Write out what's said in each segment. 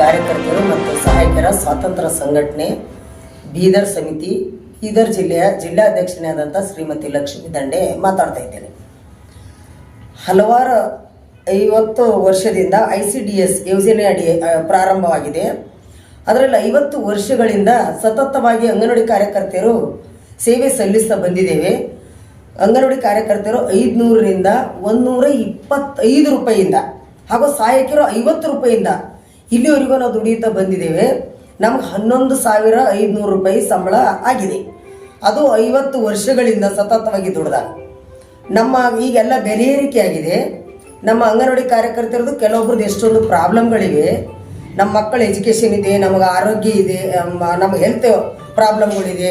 ಸಹಾಯಕರ ಸ್ವಾತಂತ್ರ್ಯ ಸಂಘಟನೆ, ಬೀದರ್ ಸಮಿತಿ, ಬೀದರ್ ಜಿಲ್ಲೆಯ ಜಿಲ್ಲಾಧ್ಯಕ್ಷನೇ ಆದಂಥ ಶ್ರೀಮತಿ ಲಕ್ಷ್ಮಿ ದಂಡೆ ಮಾತಾಡ್ತಾ ಇದ್ದೇನೆ. ಹಲವಾರು ಐವತ್ತು ವರ್ಷದಿಂದ ಐ ಸಿ ಡಿ ಎಸ್ ಯೋಜನೆ ಅಡಿ ಪ್ರಾರಂಭವಾಗಿದೆ. ಅದರಲ್ಲಿ ಐವತ್ತು ವರ್ಷಗಳಿಂದ ಸತತವಾಗಿ ಅಂಗನವಾಡಿ ಕಾರ್ಯಕರ್ತೆಯರು ಸೇವೆ ಸಲ್ಲಿಸ್ತಾ ಬಂದಿದ್ದೇವೆ. ಅಂಗನವಾಡಿ ಕಾರ್ಯಕರ್ತರು ಐದುನೂರರಿಂದ ನೂರ ಇಪ್ಪತ್ತೈದು ರೂಪಾಯಿಯಿಂದ ಹಾಗೂ ಸಹಾಯಕರು ಐವತ್ತು ರೂಪಾಯಿಯಿಂದ ಇಲ್ಲಿವರೆಗೂ ನಾವು ದುಡಿಯುತ್ತಾ ಬಂದಿದ್ದೇವೆ. ನಮ್ಗೆ ಹನ್ನೊಂದು ಸಾವಿರ ಐದುನೂರು ರೂಪಾಯಿ ಸಂಬಳ ಆಗಿದೆ. ಅದು ಐವತ್ತು ವರ್ಷಗಳಿಂದ ಸತತವಾಗಿ ದುಡ್ದಾಗ ನಮ್ಮ ಈಗೆಲ್ಲ ಬೆಲೆ ಏರಿಕೆ ಆಗಿದೆ. ನಮ್ಮ ಅಂಗನವಾಡಿ ಕಾರ್ಯಕರ್ತರದ್ದು ಕೆಲವೊಬ್ರದ್ದು ಎಷ್ಟೊಂದು ಪ್ರಾಬ್ಲಮ್ಗಳಿವೆ. ನಮ್ಮ ಮಕ್ಕಳ ಎಜುಕೇಷನ್ ಇದೆ, ನಮಗೆ ಆರೋಗ್ಯ ಇದೆ ನಮಗೆ ಹೆಲ್ತ್ ಪ್ರಾಬ್ಲಮ್ಗಳಿದೆ.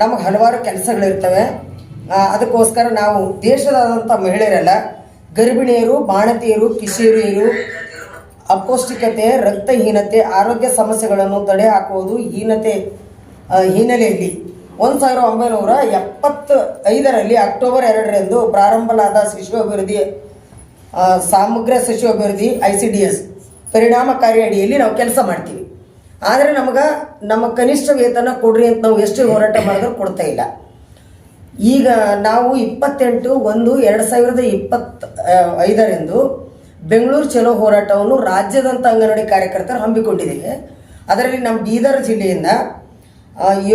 ನಮಗೆ ಹಲವಾರು ಕೆಲಸಗಳಿರ್ತವೆ. ಅದಕ್ಕೋಸ್ಕರ ನಾವು ದೇಶದಾದಂಥ ಮಹಿಳೆಯರೆಲ್ಲ, ಗರ್ಭಿಣಿಯರು, ಬಾಣತಿಯರು, ಕಿಶೋರಿಯರು ಅಪೌಷ್ಟಿಕತೆ, ರಕ್ತಹೀನತೆ, ಆರೋಗ್ಯ ಸಮಸ್ಯೆಗಳನ್ನು ತಡೆ ಹಾಕುವುದು ಹೀನತೆ ಹಿನ್ನೆಲೆಯಲ್ಲಿ ಒಂದು ಸಾವಿರದ ಒಂಬೈನೂರ ಎಪ್ಪತ್ತ ಐದರಲ್ಲಿ ಅಕ್ಟೋಬರ್ ಎರಡರಂದು ಪ್ರಾರಂಭವಾದ ಶಿಶು ಅಭಿವೃದ್ಧಿ ಸಮಗ್ರ ಶಿಶು ಅಭಿವೃದ್ಧಿ ಐ ಸಿ ಡಿ ಎಸ್ ಪರಿಣಾಮಕಾರಿ ಅಡಿಯಲ್ಲಿ ನಾವು ಕೆಲಸ ಮಾಡ್ತೀವಿ. ಆದರೆ ನಮಗೆ ನಮ್ಮ ಕನಿಷ್ಠ ವೇತನ ಕೊಡ್ರಿ ಅಂತ ನಾವು ಎಷ್ಟು ಹೋರಾಟ ಮಾಡಿದ್ರು ಕೊಡ್ತಾ ಇಲ್ಲ. ಈಗ ನಾವು ಇಪ್ಪತ್ತೆಂಟು ಒಂದು ಎರಡು ಸಾವಿರದ ಇಪ್ಪತ್ತ ಐದರಂದು ಬೆಂಗಳೂರು ಚಲೋ ಹೋರಾಟವನ್ನು ರಾಜ್ಯದಂತ ಅಂಗನವಾಡಿ ಕಾರ್ಯಕರ್ತರು ಹಮ್ಮಿಕೊಂಡಿದ್ದೇವೆ. ಅದರಲ್ಲಿ ನಮ್ಮ ಬೀದರ್ ಜಿಲ್ಲೆಯಿಂದ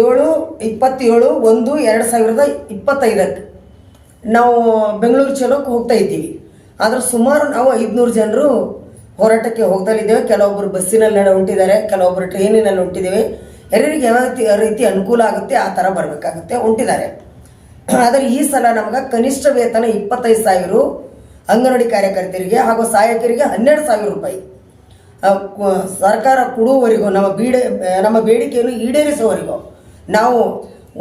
ಏಳು, ಇಪ್ಪತ್ತೇಳು, ಒಂದು, ಎರಡು ಸಾವಿರದ ಇಪ್ಪತ್ತೈದಕ್ಕೆ ನಾವು ಬೆಂಗಳೂರು ಚಲೋಕ್ಕೆ ಹೋಗ್ತಾ ಇದ್ದೀವಿ. ಆದರೆ ಸುಮಾರು ನಾವು ಐದುನೂರು ಜನರು ಹೋರಾಟಕ್ಕೆ ಹೋಗ್ತಲಿದ್ದೇವೆ ಕೆಲವೊಬ್ಬರು ಬಸ್ಸಿನಲ್ಲಿ ನಡೆ ಹೊಂಟಿದ್ದಾರೆ ಕೆಲವೊಬ್ಬರು ಟ್ರೈನಿನಲ್ಲಿ ಹೊಂಟಿದ್ದೇವೆ. ಎಲ್ಲರಿಗೆ ಯಾವ ರೀತಿ ಅನುಕೂಲ ಆಗುತ್ತೆ, ಆ ಥರ ಬರಬೇಕಾಗುತ್ತೆ, ಹೊಂಟಿದ್ದಾರೆ. ಆದರೆ ಈ ಸಲ ನಮ್ಗೆ ಕನಿಷ್ಠ ವೇತನ ಇಪ್ಪತ್ತೈದು ಸಾವಿರ ಅಂಗನವಾಡಿ ಕಾರ್ಯಕರ್ತರಿಗೆ ಹಾಗೂ ಸಹಾಯಕರಿಗೆ ಹನ್ನೆರಡು ಸಾವಿರ ರೂಪಾಯಿ. ಸರ್ಕಾರ ಕೊಡುವವರೆಗೂ, ನಮ್ಮ ಬೀಡೆ, ನಮ್ಮ ಬೇಡಿಕೆಯನ್ನು ಈಡೇರಿಸುವವರೆಗೂ, ನಾವು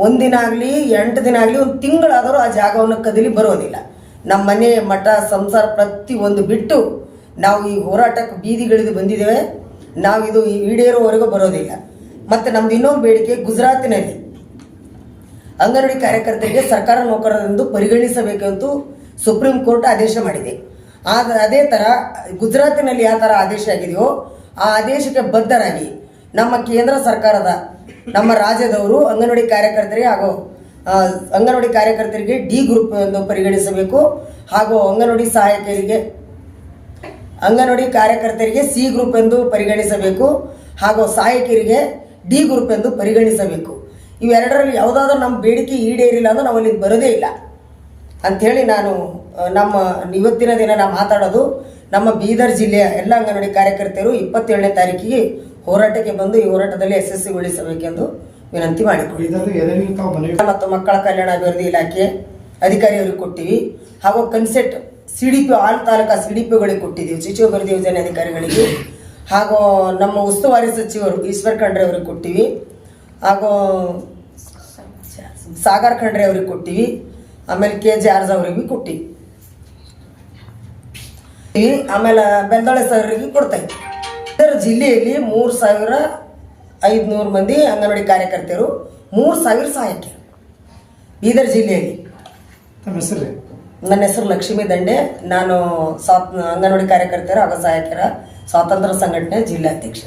ಒಂದಿನ ಆಗಲಿ, ಎಂಟು ದಿನ ಆಗಲಿ, ಒಂದು ತಿಂಗಳಾದರೂ ಆ ಜಾಗವನ್ನು ಕದಲಿ ಬರೋದಿಲ್ಲ ನಮ್ಮ ಮನೆ ಮಠ ಸಂಸಾರ ಪ್ರತಿ ಒಂದು ಬಿಟ್ಟು ನಾವು ಈ ಹೋರಾಟಕ್ಕೆ ಬೀದಿಗಿಳಿದು ಬಂದಿದ್ದೇವೆ. ನಾವು ಇದು ಈಡೇರುವವರೆಗೂ ಬರೋದಿಲ್ಲ. ಮತ್ತು ನಮ್ದು ಇನ್ನೊಂದು ಬೇಡಿಕೆ ಗುಜರಾತಿನಲ್ಲಿ. ಅಂಗನವಾಡಿ ಕಾರ್ಯಕರ್ತರಿಗೆ ಸರ್ಕಾರ ನೌಕರರೆಂದು ಪರಿಗಣಿಸಬೇಕೆಂದು ಸುಪ್ರೀಂ ಕೋರ್ಟ್ ಆದೇಶ ಮಾಡಿದೆ. ಆದ ಅದೇ ಥರ ಗುಜರಾತಿನಲ್ಲಿ ಯಾವ ಥರ ಆದೇಶ ಆಗಿದೆಯೋ ಆ ಆದೇಶಕ್ಕೆ ಬದ್ಧರಾಗಿ ನಮ್ಮ ಕೇಂದ್ರ ಸರ್ಕಾರದ ನಮ್ಮ ರಾಜ್ಯದವರು ಅಂಗನವಾಡಿ ಕಾರ್ಯಕರ್ತರಿಗೆ ಹಾಗೂ ಅಂಗನವಾಡಿ ಕಾರ್ಯಕರ್ತರಿಗೆ ಡಿ ಗ್ರೂಪ್ ಎಂದು ಪರಿಗಣಿಸಬೇಕು ಹಾಗೂ ಅಂಗನವಾಡಿ ಸಹಾಯಕರಿಗೆ ಅಂಗನವಾಡಿ ಕಾರ್ಯಕರ್ತರಿಗೆ ಸಿ ಗ್ರೂಪ್ ಎಂದು ಪರಿಗಣಿಸಬೇಕು ಹಾಗೂ ಸಹಾಯಕರಿಗೆ ಡಿ ಗ್ರೂಪ್ ಎಂದು ಪರಿಗಣಿಸಬೇಕು. ಇವೆರಡರಲ್ಲಿ ಯಾವುದಾದ್ರೂ ನಮ್ಮ ಬೇಡಿಕೆ ಈಡೇರಿಲ್ಲ ಅಂದ್ರೆ ನಾವು ಅಲ್ಲಿಗೆ ಬರೋದೇ ಇಲ್ಲ. ಅಂಥೇಳಿ ನಾನು ನಮ್ಮ ಇವತ್ತಿನ ದಿನ ನಾವು ಮಾತಾಡೋದು ನಮ್ಮ ಬೀದರ್ ಜಿಲ್ಲೆಯ ಎಲ್ಲ ಅಂಗನವಾಡಿ ಕಾರ್ಯಕರ್ತರು ಇಪ್ಪತ್ತೇಳನೇ ತಾರೀಕಿಗೆ ಹೋರಾಟಕ್ಕೆ ಬಂದು ಈ ಹೋರಾಟದಲ್ಲಿ ಯಶಸ್ವಿಗೊಳಿಸಬೇಕೆಂದು ವಿನಂತಿ ಮಾಡಿಕೊಳ್ಳಿ ಮನವಿ ಮತ್ತು ಮಕ್ಕಳ ಕಲ್ಯಾಣ ಅಭಿವೃದ್ಧಿ ಇಲಾಖೆ ಅಧಿಕಾರಿಯವರಿಗೆ ಕೊಟ್ಟಿವಿ. ಹಾಗೂ concerned C D P all taluka C D ಪಿಗಳಿಗೆ ಕೊಟ್ಟಿದ್ದೀವಿ ಅಭಿವೃದ್ಧಿ ಯೋಜನೆ ಅಧಿಕಾರಿಗಳಿಗೆ. ಹಾಗೂ ನಮ್ಮ ಉಸ್ತುವಾರಿ ಸಚಿವರು ಈಶ್ವರ್ ಖಂಡ್ರೆ ಅವರಿಗೆ ಕೊಟ್ಟಿವಿ. ಹಾಗೂ ಸಾಗರ್ ಖಂಡ್ರೆ ಅವರಿಗೆ ಕೊಟ್ಟಿವಿ. ಆಮೇಲೆ ಕೆ ಜಿ ಆರ್ಜ್ ಅವ್ರಿಗೆ ಭೀ ಆಮೇಲೆ ಬೆಂದಳೆ ಸರ್ರಿಗೆ ಕೊಡ್ತಾ ಇದ್ವಿ ಇದರ ಜಿಲ್ಲೆಯಲ್ಲಿ ಮೂರು ಸಾವಿರ ಐದುನೂರು ಮಂದಿ ಅಂಗನವಾಡಿ ಕಾರ್ಯಕರ್ತರು ಮೂರು ಸಾವಿರ ಸಹಾಯಕರು ಬೀದರ್ ಜಿಲ್ಲೆಯಲ್ಲಿ. ನಮ್ಮ ಹೆಸರು ನನ್ನ ಹೆಸರು ಲಕ್ಷ್ಮೀ ದಂಡೆ. ನಾನು ಸ್ವಾತ್ ಅಂಗನವಾಡಿ ಕಾರ್ಯಕರ್ತೆಯರು ಹಾಗೂ ಸಹಾಯಕರ ಸ್ವಾತಂತ್ರ್ಯ ಸಂಘಟನೆ ಜಿಲ್ಲಾಧ್ಯಕ್ಷ